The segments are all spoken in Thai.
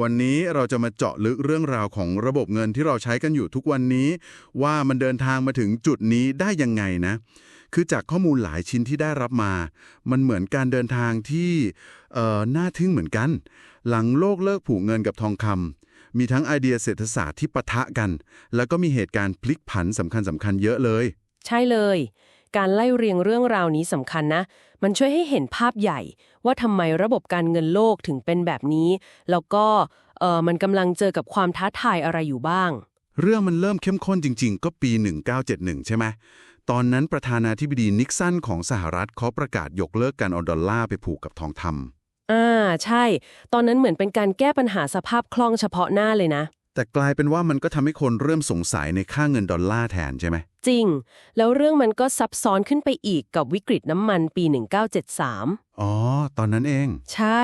วันนี้เราจะมาเจาะลึกเรื่องราวของระบบเงินที่เราใช้กันอยู่ทุกวันนี้ ว่ามันเดินทางมาถึงจุดนี้ได้ยังไงนะ คือจากข้อมูลหลายชิ้นที่ได้รับมา มันเหมือนการเดินทางที่เอ่อน่าทึ่งเหมือนกัน หลังโลกเลิกผูกเงินกับทองคำมีทั้งไอเดียเศรษฐศาสตร์ที่ปะทะกัน แล้วก็มีเหตุการณ์พลิกผันสำคัญสำคัญๆเยอะเลย ใช่เลย การไล่เรียงเรื่องราวนี้สำคัญนะ มันช่วยให้เห็นภาพใหญ่ ว่าทำไมระบบการเงินโลกถึงเป็นแบบนี้ แล้วก็เออมันกำลังเจอกับความท้าทายอะไรอยู่บ้าง เรื่องมันเริ่มเข้มข้นจริง ๆ ก็ปี 1971 ใช่ไหมตอนนั้นประธานาธิบดีนิกสันของสหรัฐเขาประกาศยกเลิกการเอาดอลลาร์ไปผูกกับทองคำอ่าใช่ ตอนนั้นเหมือนเป็นการแก้ปัญหาสภาพคล่องเฉพาะหน้าเลยนะ แต่กลายเป็นว่ามันก็ทำให้คนเริ่มสงสัยในค่าเงินดอลลาร์แทนใช่ไหม จริง แล้วเรื่องมันก็ซับซ้อนขึ้นไปอีกกับวิกฤตน้ำมันปี 1973 อ๋อ ตอนนั้นเอง ใช่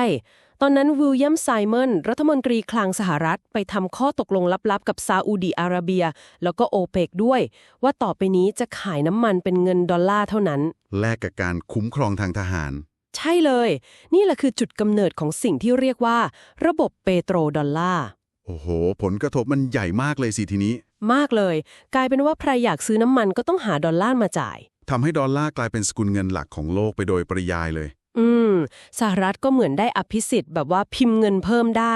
ตอนนั้นวิลเลียมไซมอนรัฐมนตรีคลังสหรัฐ ไปทำข้อตกลงลับๆ กับซาอุดีอาระเบีย แล้วก็โอเปกด้วย ว่าต่อไปนี้จะขายน้ำมันเป็นเงินดอลลาร์เท่านั้น แลกกับการคุ้มครองทางทหาร ใช่เลย นี่แหละคือจุดกำเนิดของสิ่งที่เรียกว่า ระบบเปโตรดอลลาร์ โอ้โห ผลกระทบมันใหญ่มากเลยสิทีนี้ มากเลย กลายเป็นว่าใครอยากซื้อน้ำมันก็ต้องหาดอลลาร์มาจ่าย ทำให้ดอลลาร์กลายเป็นสกุลเงินหลักของโลกไปโดยปริยายเลย อืม สหรัฐก็เหมือนได้อภิสิทธิ์แบบว่าพิมพ์เงินเพิ่มได้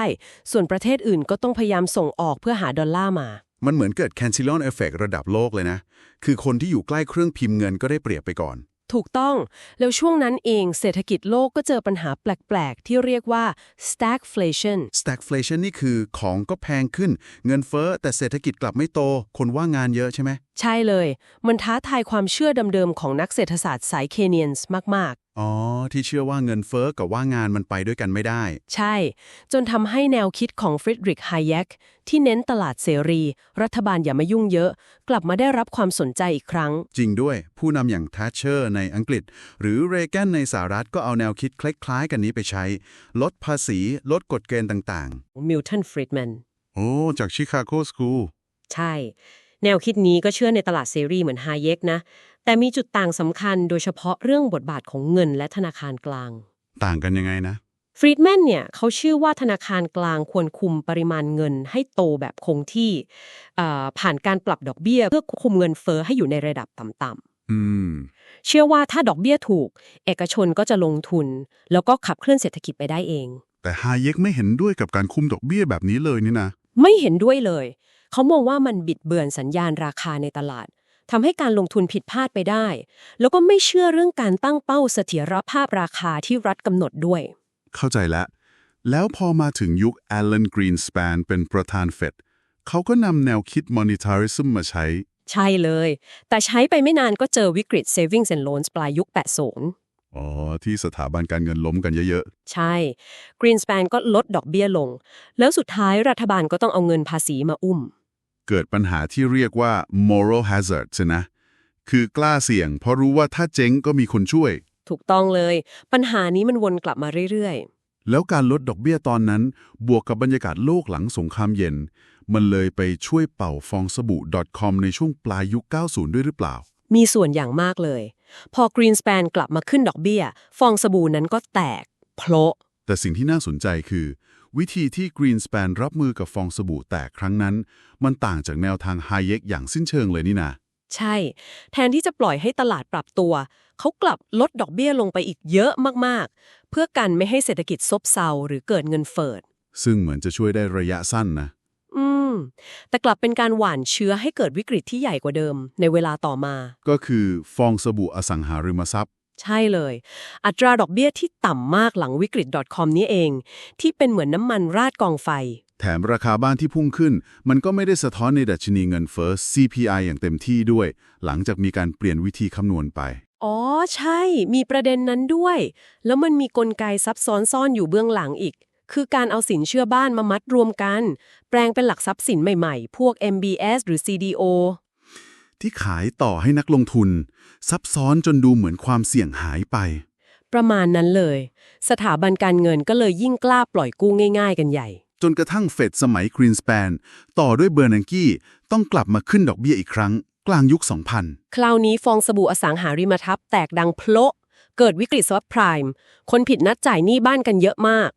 ส่วนประเทศอื่นก็ต้องพยายามส่งออกเพื่อหาดอลลาร์มา มันเหมือนเกิดแคนซิล o นเอฟเฟกระดับโลกเลยนะ คือคนที่อยู่ใกล้เครื่องพิมพ์เงินก็ได้เปรียบไปก่อน ถูกต้อง แล้วช่วงนั้นเองเศรษฐกิจโลกก็เจอปัญหาแปลก ๆ ที่เรียกว่า stagflation stagflation นี่คือของก็แพงขึ้น เงินเฟ้อแต่เศรษฐกิจกลับไม่โต คนว่างงานเยอะใช่ไหม ใช่เลย มันท้าทายความเชื่อเดิมๆของนักเศรษฐศาสตร์สายเคเนียนส์มาก อ๋อ ที่เชื่อว่าเงินเฟ้อกับว่างงานมันไปด้วยกันไม่ได้ๆใช่ จนทำให้แนวคิดของฟริดริกไฮแยกที่เน้นตลาดเสรี รัฐบาลอย่ามายุ่งเยอะ กลับมาได้รับความสนใจอีกครั้ง จริงด้วย ผู้นำอย่างทัชเชอร์ในอังกฤษ หรือเรแกนในสหรัฐก็เอาแนวคิดคล้ายๆ กันนี้ไปใช้ ลดภาษี ลดกฎเกณฑ์ต่างมิลตันฟรีดแมนๆโอ้จากชิคาโกสคูลใช่ แนวคิดนี้ก็เชื่อในตลาดเสรีเหมือนไฮเยกนะ แต่มีจุดต่างสำคัญโดยเฉพาะเรื่องบทบาทของเงินและธนาคารกลาง ต่างกันยังไงนะฟรีดแมนเนี่ยเขาเชื่อว่าธนาคารกลางควรคุมปริมาณเงินให้โตแบบคงที่เอ่อผ่านการปรับดอกเบี้ย เพื่อคุมเงินเฟ้อให้อยู่ในระดับต่ำอืมๆเชื่อว่าถ้าดอกเบี้ยถูก เอกชนก็จะลงทุน แล้วก็ขับเคลื่อนเศรษฐกิจไปได้เอง แต่ฮาเยกไม่เห็นด้วยกับการคุมดอกเบี้ยแบบนี้เลยนี่นะ ไม่เห็นด้วยเลย เขามองว่ามันบิดเบือนสัญญาณราคาในตลาด ทำให้การลงทุนผิดพลาดไปได้ แล้วก็ไม่เชื่อเรื่องการตั้งเป้าเสถียรภาพราคาที่รัฐกำหนดด้วย เข้าใจแล้ว แล้วพอมาถึงยุค Alan Greenspan เป็นประธานเฟดเขาก็นำแนวคิด monetarism มาใช้ ใช่เลย แต่ใช้ไปไม่นานก็เจอวิกฤต savings and loans ปลายยุค 80อ๋อ ที่สถาบันการเงินล้มกันเยอะใช่ Greenspan ก็ลดดอกเบี้ยลง แล้วสุดท้ายรัฐบาลก็ต้องเอาเงินภาษีมาอุ้มๆ เกิดปัญหาที่เรียกว่า moral hazard ใช่นะ คือกล้าเสี่ยง เพราะรู้ว่าถ้าเจ๊งก็มีคนช่วย ถูกต้องเลย ปัญหานี้มันวนกลับมาเรื่อยแล้วการลดดอกเบี้ยตอนนั้น บวกกับบรรยากาศโลกหลังสงครามเย็น มันเลยไปช่วยเป่าฟองสบู่ .com ในช่วงปลายยุค 90 ด้วยหรือเปล่าๆมีส่วนอย่างมากเลย พอ Greenspan กลับมาขึ้นดอกเบี้ย ฟองสบู่นั้นก็แตกโพละ แต่สิ่งที่น่าสนใจคือ วิธีที่ Greenspan รับมือกับฟองสบู่แตกครั้งนั้น มันต่างจากแนวทางไฮเยกอย่างสิ้นเชิงเลยนี่นะใช่ แทนที่จะปล่อยให้ตลาดปรับตัว เขากลับลดดอกเบี้ยลงไปอีกเยอะมากๆ เพื่อกันไม่ให้เศรษฐกิจซบเซาหรือเกิดเงินเฟ้อซึ่งเหมือนจะช่วยได้ระยะสั้นนะ อืม แต่กลับเป็นการหว่านเชื้อให้เกิดวิกฤตที่ใหญ่กว่าเดิมในเวลาต่อมา ก็คือฟองสบู่อสังหาริมทรัพย์ ใช่เลย อัตราดอกเบี้ยที่ต่ำมากหลังวิกฤต .com นี้เอง ที่เป็นเหมือนน้ำมันราดกองไฟ แถมราคาบ้านที่พุ่งขึ้น มันก็ไม่ได้สะท้อนในดัชนีเงินเฟ้อ CPI อย่างเต็มที่ด้วย หลังจากมีการเปลี่ยนวิธีคำนวณไป อ๋อ ใช่ มีประเด็นนั้นด้วย แล้วมันมีกลไกซับซ้อนซ่อนอยู่เบื้องหลังอีก คือการเอาสินเชื่อบ้านมามัดรวมกัน แปลงเป็นหลักทรัพย์สินใหม่ๆ พวก MBS หรือ CDO ที่ขายต่อให้นักลงทุน ซับซ้อนจนดูเหมือนความเสี่ยงหายไป ประมาณนั้นเลย สถาบันการเงินก็เลยยิ่งกล้าปล่อยกู้ง่าย ๆ กันใหญ่ จนกระทั่งเฟดสมัยกรีนส p ปนต่อด้วยเบอร์นังกี้ต้องกลับมาขึ้นดอกเบี้ยอีกครั้ง กลางยุค 2000 คราวนี้ฟองสบู่อสังหาริมทรัพย์แตกดังโพละเกิดวิกฤตซับไพรม์คนผิดนัดจ่ายหนี้บ้านกันเยอะมาก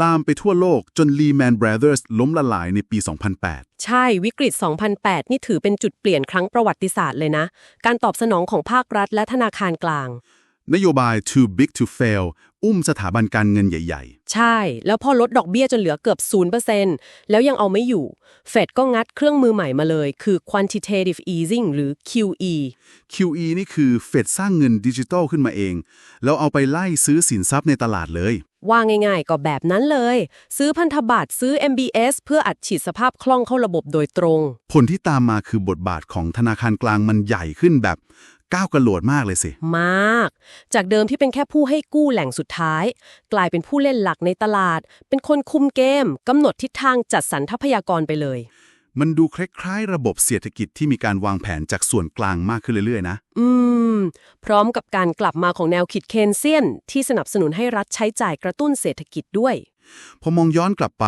ลามไปทั่วโลกจน Lehman Brothers ล้มละลายในปี 2008 ใช่วิกฤต 2008 นี่ถือเป็นจุดเปลี่ยนครั้งประวัติศาสตร์เลยนะ การตอบสนองของภาครัฐและธนาคารกลาง นโยบาย too big to fail อุ้มสถาบันการเงินใหญ่ใช่ แล้วพอลดดอกเบี้ยจนเหลือเกือบ 0%แล้วยังเอาไม่อยู่ เฟดก็งัดเครื่องมือใหม่มาเลย คือ quantitative easing หรือ QE ๆ QE นี่คือเฟดสร้างเงินดิจิทัลขึ้นมาเอง แล้วเอาไปไล่ซื้อสินทรัพย์ในตลาดเลย ว่าง่ายๆ ก็แบบนั้นเลย ซื้อพันธบัตรซื้อ MBS เพื่ออัดฉีดสภาพคล่องเข้าระบบโดยตรง ผลที่ตามมาคือบทบาทของธนาคารกลางมันใหญ่ขึ้นแบบ ก้าวกระโดดมากเลยสิ มาก จากเดิมที่เป็นแค่ผู้ให้กู้แหล่งสุดท้าย กลายเป็นผู้เล่นหลักในตลาด เป็นคนคุมเกมกำหนดทิศทางจัดสรรทรัพยากรไปเลย มันดูคล้ายๆ ระบบเศรษฐกิจที่มีการวางแผนจากส่วนกลางมากขึ้นเรื่อยๆนะ อืม พร้อมกับการกลับมาของแนวคิดเคนเซียน ที่สนับสนุนให้รัฐใช้จ่ายกระตุ้นเศรษฐกิจด้วย พอมองย้อนกลับไป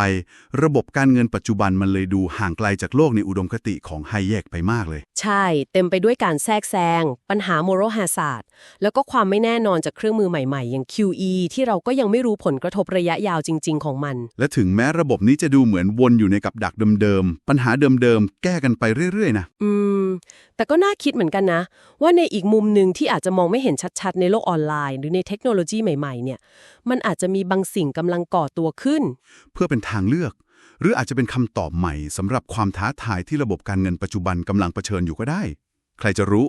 ระบบการเงินปัจจุบันมันเลยดูห่างไกลจากโลกในอุดมคติของไฮแยกไปมากเลย ใช่ เต็มไปด้วยการแทรกแซง ปัญหา moral hazard แล้วก็ความไม่แน่นอนจากเครื่องมือใหม่ๆ อย่าง QE ที่เราก็ยังไม่รู้ผลกระทบระยะยาวจริง ๆ ของมัน และถึงแม้ระบบนี้จะดูเหมือนวนอยู่ในกับดักเดิมๆปัญหาเดิมๆแก้กันไปเรื่อยๆนะอืม แต่ก็น่าคิดเหมือนกันนะ ว่าในอีกมุมหนึ่งที่อาจจะมองไม่เห็นชัดๆ ในโลกออนไลน์ หรือในเทคโนโลยีใหม่ๆเนี่ยมันอาจจะมีบางสิ่งกำลังก่อตัวขึ้น เพื่อเป็นทางเลือก หรืออาจจะเป็นคำตอบใหม่สำหรับความท้าทายที่ระบบการเงินปัจจุบันกำลังเผชิญอยู่ก็ได้ ใครจะรู้